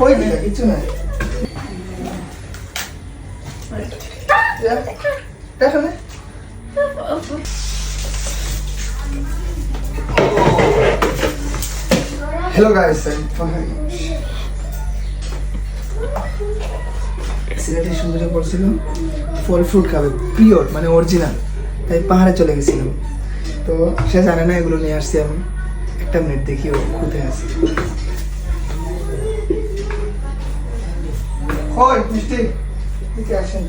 কই দিলে কিছু যা, দেখো না হ্যালো গাইস সিলেটের সুন্দরী বলছিল ফল ফ্রুট খাবে পিওর মানে অরিজিনাল তাই পাহাড়ে চলে গেছিলাম। তো সে জানে না এগুলো নিয়ে আসছি আমি একটা মিনিট দেখি ও কোথায় আছে। হয় মিষ্টি দিকে আসেন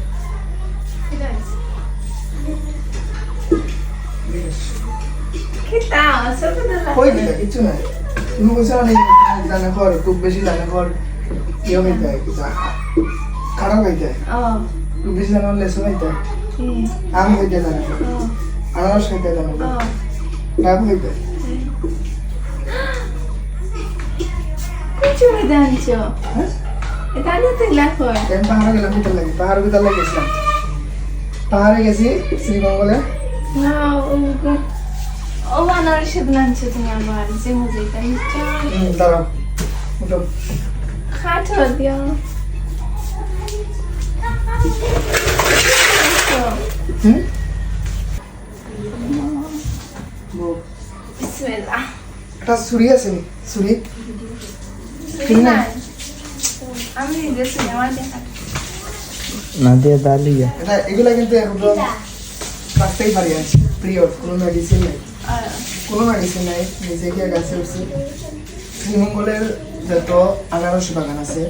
দিলে কিছু নাই তুমি বলছো জানে খুব বেশি জানে ঘর ইয়ে হইতে হয় কিছু খারাপ হইতে হয় খুব বেশি জানে লেসন হইতে হয় আম হইতে জানে আনারস হইতে জানে ডাব হইতে হয় হ্যাঁ আমি পাহাড়ে গেলাম ভিতর লাগে পাহাড়ের ভিতর লাগে গেছিলাম। পাহাড়ে গেছি শ্রীমঙ্গলে। ও আনারসের লাঞ্চ তুমি আবার যে হুম, দাঁড়াও উঠো। খাটো দিও। হুম? বিসমিল্লাহ। একটা ছুরি আছে নি? ছুরি? ঠিক না? আমি নিজে আমার দেখা নাদিয়া দালিয়া এটা এগুলা কিন্তু একদম রাখতেই পারি আর প্রিয় কোনো মেডিসিন নেই। কোনো মেডিসিন নাই নিজে গিয়ে গাছে উঠছি। শ্রীমঙ্গলের যত আনারস বাগান আছে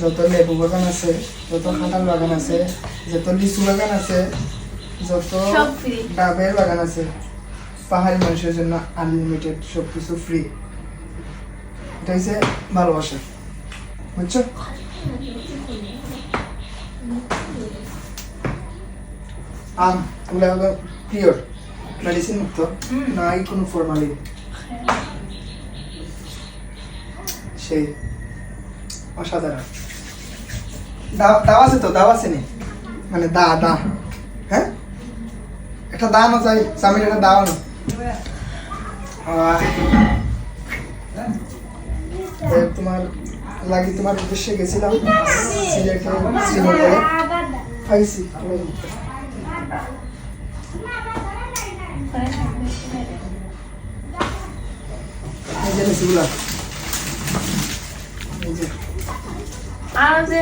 যত লেবু বাগান আছে যত কাঁঠাল বাগান আছে যত লিচু বাগান আছে যত ডাবের বাগান আছে পাহাড়ি মানুষের জন্য আনলিমিটেড সব কিছু ফ্রি এটা হচ্ছে ভালোবাসা। বুঝছ আম ওগুলো হলো পিওর মেডিসিন মুক্ত নাই কোনো ফর্মালিন সেই অসাধারণ দাও আছে তো দাও আছে নি মানে দা দা হ্যাঁ একটা দাম আছে স্বামীর একটা দাও না তোমার লাগি তোমার উদ্দেশ্যে গেছিলাম সিলেটে শ্রীমঙ্গলে পাইছি আর যে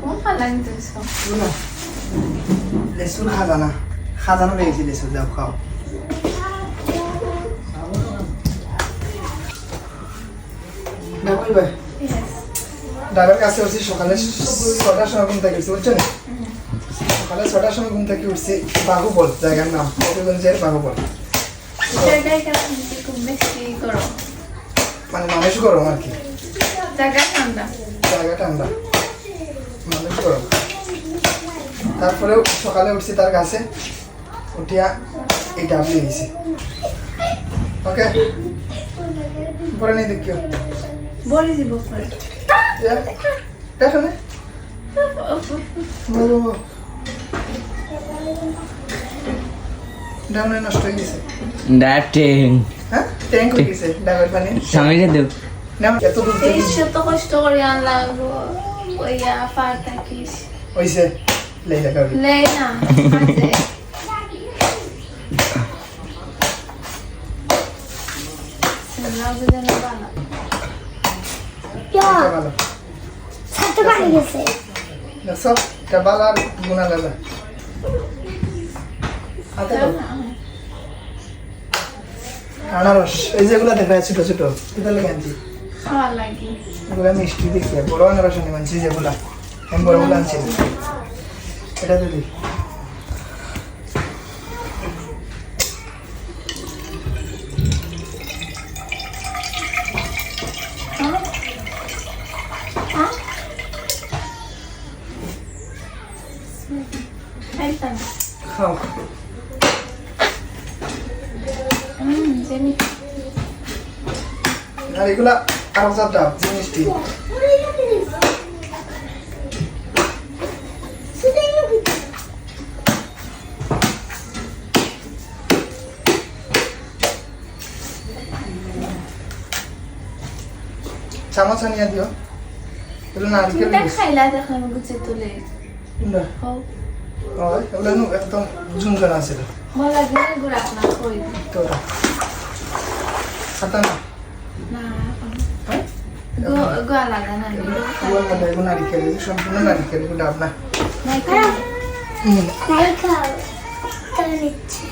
কোন ফালাইন তো সব না লেসুর খাজানা। খাজানা পেয়েছি লেসুর যাও খাও। ড্রাইভার কাছে উঠছি, সকালে ছটার সময় ঘুম থেকে উঠছি সকালে ছটার সময় ঘুম থেকে উঠছি জায়গার নাম মানে মানুষ গরম আর কি। ঠান্ডা। মানুষ গরম। তারপরেও সকালে উঠছি তার কাছে, উঠিয়া এই ডাবলি ওকে? পরে নেই দেখিও বলে দিব পরে। দেখো না। ডাউনে নষ্ট হয়ে গেছে। ডাটিং হ্যাঁ? ট্যাঙ্ক হয়ে গেছে ডাবের পানি। স্বামীকে দেব না এত দূর থেকে। তেইশশো তো কষ্ট করে আনলাম থাকিস। লেই না দেখছ এটা বাল আর গুণা লাগা হাতে আনারস এই যেগুলো দেখা যায় ছোট ছোট কোথা লেগে আনছি। এগুলো মিষ্টি দেখি বড় আনারস আনি মানছি যেগুলা আমি বড়গুলো আনছি। এটা দিদি খাও। আর এগুলা আরও সব ডাব মিষ্টি চামচ আনিয়া দিও। এগুলো নারকেল। খাইলা দেখো আমি গুছে তুলে। নু একদম আছে হ্যাঁ? গোয়া লাগা না এগুলোর মধ্যে এগুলো নারিকেল এগুলো সম্পূর্ণ নারিকেল এগুলো ডাব না নাই খাই হুম, নাই খাও তাহলে নিচ্ছি।